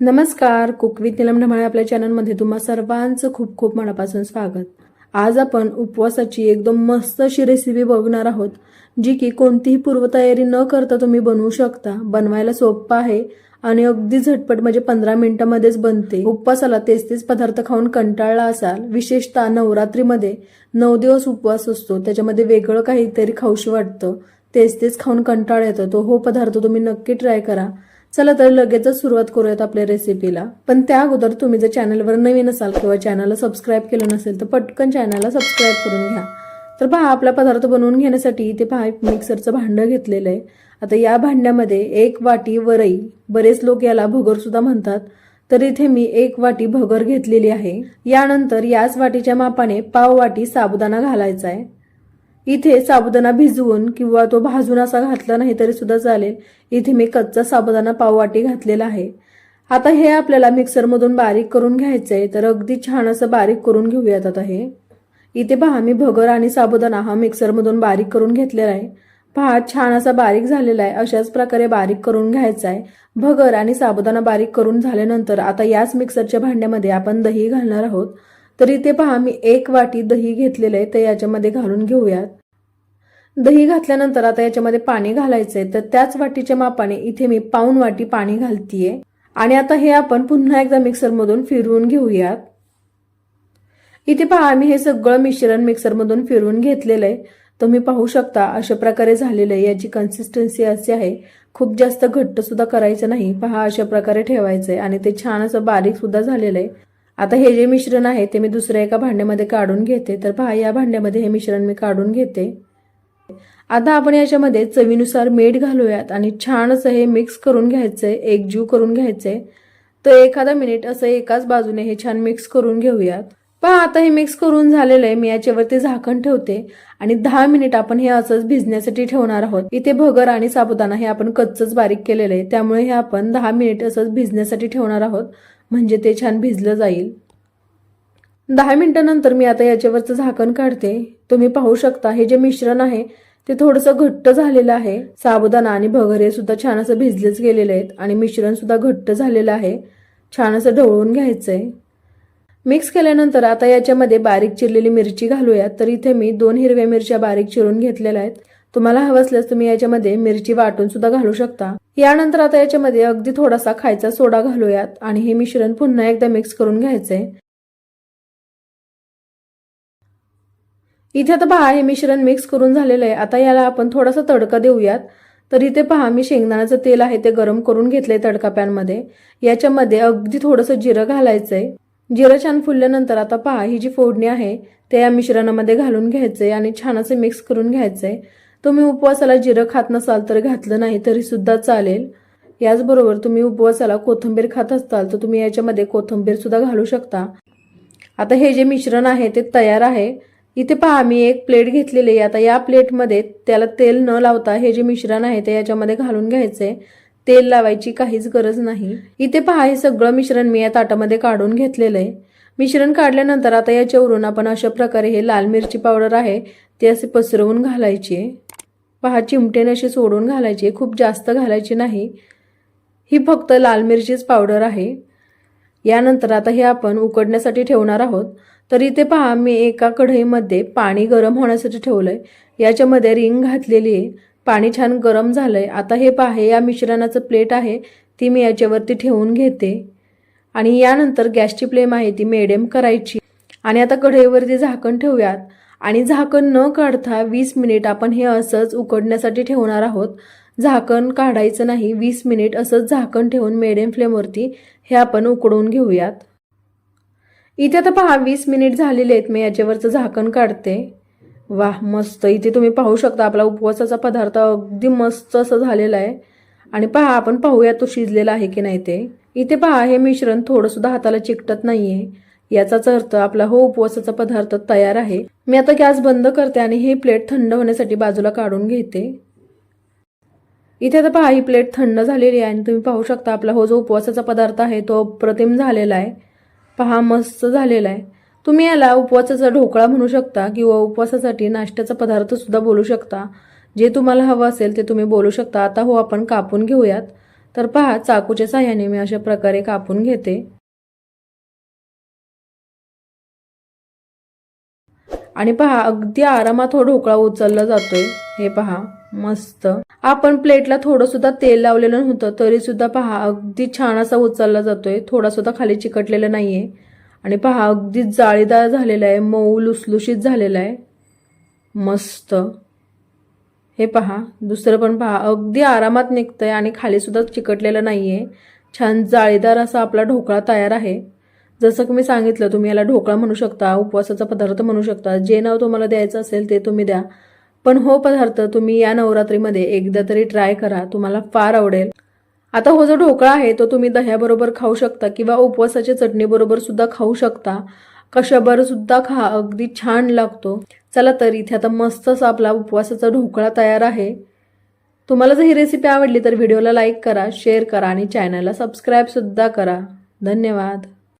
नमस्कार cook with Neelam ढमाळे आपल्या चॅनलमध्ये तुम्हा सर्वांचं खूप खूप मनापासून स्वागत. आज आपण उपवासाची एकदम मस्त अशी रेसिपी बघणार आहोत जी की कोणतीही पूर्वतयारी न करता तुम्ही बनवू शकता. बनवायला सोपं आहे आणि अगदी झटपट म्हणजे पंधरा मिनिटांमध्येच बनते. उपवासाला तेच तेच पदार्थ खाऊन कंटाळला असाल विशेषतः नवरात्रीमध्ये नऊ दिवस उपवास असतो त्याच्यामध्ये वेगळं काहीतरी खाऊशी वाटतं. तेच तेच खाऊन कंटाळा येतो. तो हो पदार्थ तुम्ही नक्की ट्राय करा. चला तर लगेचच सुरुवात करूयात आपल्या रेसिपीला पण त्या अगोदर तुम्ही जर चॅनलवर नवीन असाल किंवा चॅनलला सबस्क्राईब केलं नसेल तर पटकन चॅनलला सबस्क्राईब करून घ्या. तर पहा आपला पदार्थ बनवून घेण्यासाठी इथे पहा मिक्सरचं भांडं घेतलेलं आहे. आता या भांड्यामध्ये एक वाटी वरई बरेच लोक याला भगरसुद्धा म्हणतात. तर इथे मी एक वाटी भगर घेतलेली आहे. यानंतर याच वाटीच्या मापाने पाव वाटी साबुदाणा घालायचा आहे. इथे साबुदाणा भिजवून किंवा तो भाजून असा घातला नाही तरी सुद्धा चालेल. इथे मी कच्चा साबुदाणा पाववाटी घातलेला आहे. आता हे आपल्याला मिक्सरमधून बारीक करून घ्यायचंय तर अगदी छान असं बारीक करून घेऊयात आता हे. इथे पहा मी भगर आणि साबुदाणा हा मिक्सरमधून बारीक करून घेतलेला आहे. पहा छान असा बारीक झालेला आहे. अशाच प्रकारे बारीक करून घ्यायचा आहे भगर आणि साबुदाणा बारीक करून झाल्यानंतर आता याच मिक्सरच्या भांड्यामध्ये आपण दही घालणार आहोत. तर इथे पहा मी एक वाटी दही घेतलेलं आहे तर याच्यामध्ये घालून घेऊयात. दही घातल्यानंतर आता याच्यामध्ये पाणी घालायचंय. तर त्याच वाटीच्या मापाने इथे मी पाऊन वाटी पाणी घालतीये. आणि आता हे आपण पुन्हा एकदा मिक्सरमधून फिरवून घेऊयात. इथे पहा मी हे सगळं मिश्रण मिक्सरमधून फिरवून घेतलेलं आहे. तुम्ही पाहू शकता अशा प्रकारे झालेलं आहे. याची कन्सिस्टन्सी अशी आहे. खूप जास्त घट्ट सुद्धा करायचं नाही. पहा अशा प्रकारे ठेवायचंय. आणि ते छान असं बारीक सुद्धा झालेलं आहे. आता हे जे मिश्रण आहे ते मी दुसऱ्या एका भांड्यामध्ये काढून घेते. तर पहा या भांड्यामध्ये हे मिश्रण मी काढून घेते. आता आपण याच्यामध्ये चवीनुसार मीठ घालूयात आणि छान असं हे मिक्स करून घ्यायचंय एकजीव करून घ्यायचंय. तर एखादा मिनिट असं एकाच बाजूने हे छान मिक्स करून घेऊयात. पहा आता हे मिक्स करून झालेलं आहे. मी याच्यावरती झाकण ठेवते आणि दहा मिनिट आपण हे असंच भिजण्यासाठी ठेवणार आहोत. इथे भगर आणि साबुदाणा हे आपण कच्चच बारीक केलेलं आहे. त्यामुळे हे आपण दहा मिनिट असंच भिजण्यासाठी ठेवणार आहोत. म्हणजे ते छान भिजलं जाईल. दहा मिनिटानंतर मी आता याच्यावरचं झाकण काढते. तुम्ही पाहू शकता हे जे मिश्रण आहे ते थोडंसं घट्ट झालेलं आहे. साबुदाणा आणि भगर सुद्धा छान असं भिजलेच गेलेले आहेत आणि मिश्रण सुद्धा घट्ट झालेलं आहे. छान असं ढवळून घ्यायचंय. मिक्स केल्यानंतर आता याच्यामध्ये बारीक चिरलेली मिरची घालूयात. तर इथे मी दोन हिरव्या मिरच्या बारीक चिरून घेतलेल्या आहेत. तुम्हाला हवं असल्यास तुम्ही याच्यामध्ये मिरची वाटून सुद्धा घालू शकता. यानंतर आता याच्यामध्ये अगदी थोडासा खायचा सोडा घालूयात आणि हे मिश्रण पुन्हा एकदा मिक्स करून घ्यायचंय. इथे आता पहा हे मिश्रण मिक्स करून झालेलं आहे. आता याला आपण थोडासा तडका देऊयात. तर इथे पहा मी शेंगदाण्याचं तेल आहे ते गरम करून घेतलंय तडका पॅनमध्ये याच्यामध्ये अगदी थोडंसं जिरं घालायचंय. जिरं छान फुलल्यानंतर आता पहा ही जी फोडणी आहे ते या मिश्रणामध्ये घालून घ्यायचंय आणि छान असं मिक्स करून घ्यायचंय. तुम्ही उपवासाला जिरं खात नसाल तर घातलं नाही तरी सुद्धा चालेल. याचबरोबर तुम्ही उपवासाला कोथिंबीर खात असताल तर तुम्ही याच्यामध्ये कोथिंबीर सुद्धा घालू शकता. आता हे जे मिश्रण आहे ते तयार आहे. इथे पहा मी एक प्लेट घेतलेली आहे. आता या प्लेटमध्ये त्याला तेल न लावता हे जे मिश्रण आहे ते याच्यामध्ये घालून घ्यायचंय. तेल लावायची काहीच गरज नाही. इथे पहा हे सगळं मिश्रण मी या ताटामध्ये काढून घेतलेलं आहे. मिश्रण काढल्यानंतर आता याच्यावरून आपण अशा प्रकारे हे लाल मिरची पावडर आहे ते असे पसरवून घालायची पहा चिमटेने अशी सोडून घालायची खूप जास्त घालायची नाही. ही फक्त लाल मिरचीच पावडर आहे. यानंतर आता हे आपण उकडण्यासाठी ठेवणार आहोत. तर इथे पहा मी एका कढईमध्ये पाणी गरम होण्यासाठी ठेवलं आहे याच्यामध्ये रिंग घातलेली आहे. पाणी छान गरम झालं आहे आता हे पहा या मिश्रणाचं प्लेट आहे. ती मी याच्यावरती ठेवून घेते. आणि यानंतर गॅसची फ्लेम आहे ती मिडियम करायची. आणि आता कढईवरती झाकण ठेवूयात. आणि झाकण न काढता वीस मिनिट आपण हे असंच उकडण्यासाठी ठेवणार आहोत. झाकण काढायचं नाही वीस मिनिट असंच झाकण ठेवून मिडियम फ्लेमवरती हे आपण उकडून घेऊयात. इथे आता पहा वीस मिनिट झालेले आहेत. मी याच्यावरचं झाकण काढते. वाह मस्त. इथे तुम्ही पाहू शकता आपला उपवासाचा पदार्थ अगदी मस्त असं झालेला आहे. आणि पहा आपण पाहूया तो शिजलेला आहे की नाही ते. इथे पहा हे मिश्रण थोडंसुद्धा हाताला चिकटत नाहीये. याचाच अर्थ आपला हो उपवासाचा पदार्थ तयार आहे. मी आता गॅस बंद करते आणि हे प्लेट थंड होण्यासाठी बाजूला काढून घेते. इथे आता पहा ही प्लेट थंड झालेली आहे आणि तुम्ही पाहू शकता आपला हो जो उपवासाचा पदार्थ आहे तो अप्रतिम झालेला आहे. पहा मस्त झालेला आहे. तुम्ही याला उपवासाचा ढोकळा म्हणू शकता किंवा उपवासासाठी नाश्त्याचा पदार्थसुद्धा बोलू शकता. जे तुम्हाला हवं असेल ते तुम्ही बोलू शकता. आता हो आपण कापून घेऊयात. तर पहा चाकूच्या साह्याने मी अशा प्रकारे कापून घेते. आणि पहा अगदी आरामात हो ढोकळा उचलला जातोय. हे पहा मस्त. आपण प्लेटला थोडं सुद्धा तेल लावलेलं नव्हतं तरी सुद्धा पहा अगदी छान असा उचलला जातोय. थोडा सुद्धा खाली चिकटलेला नाहीये. आणि पहा अगदी जाळीदार झालेला आहे मऊ लुसलुशीत झालेला आहे. मस्त. हे पहा दुसरं पण पहा अगदी आरामात निघतंय आणि खाली सुद्धा चिकटलेलं नाहीये. छान जाळीदार असा आपला ढोकळा तयार आहे. जसं की मी सांगितलं तुम्ही याला ढोकळा म्हणू शकता उपवासाचा पदार्थ म्हणू शकता जे नाव तुम्हाला द्यायचं असेल ते तुम्ही द्या. पण हो पदार्थ तुम्ही या नवरात्रीमध्ये एकदा तरी ट्राय करा तुम्हाला फार आवडेल. आता हो जो ढोकळा आहे तो तुम्ही दह्याबरोबर खाऊ शकता किंवा उपवासाच्या चटणीबरोबर सुद्धा खाऊ शकता. कशाबर सुद्धा खा अगदी छान लागतो. चला तर इथे आता मस्तच आपला उपवासाचा ढोकळा तयार आहे. तुम्हाला जर ही रेसिपी आवडली तर व्हिडिओला लाईक करा शेअर करा आणि चॅनलला सबस्क्राईबसुद्धा करा. धन्यवाद.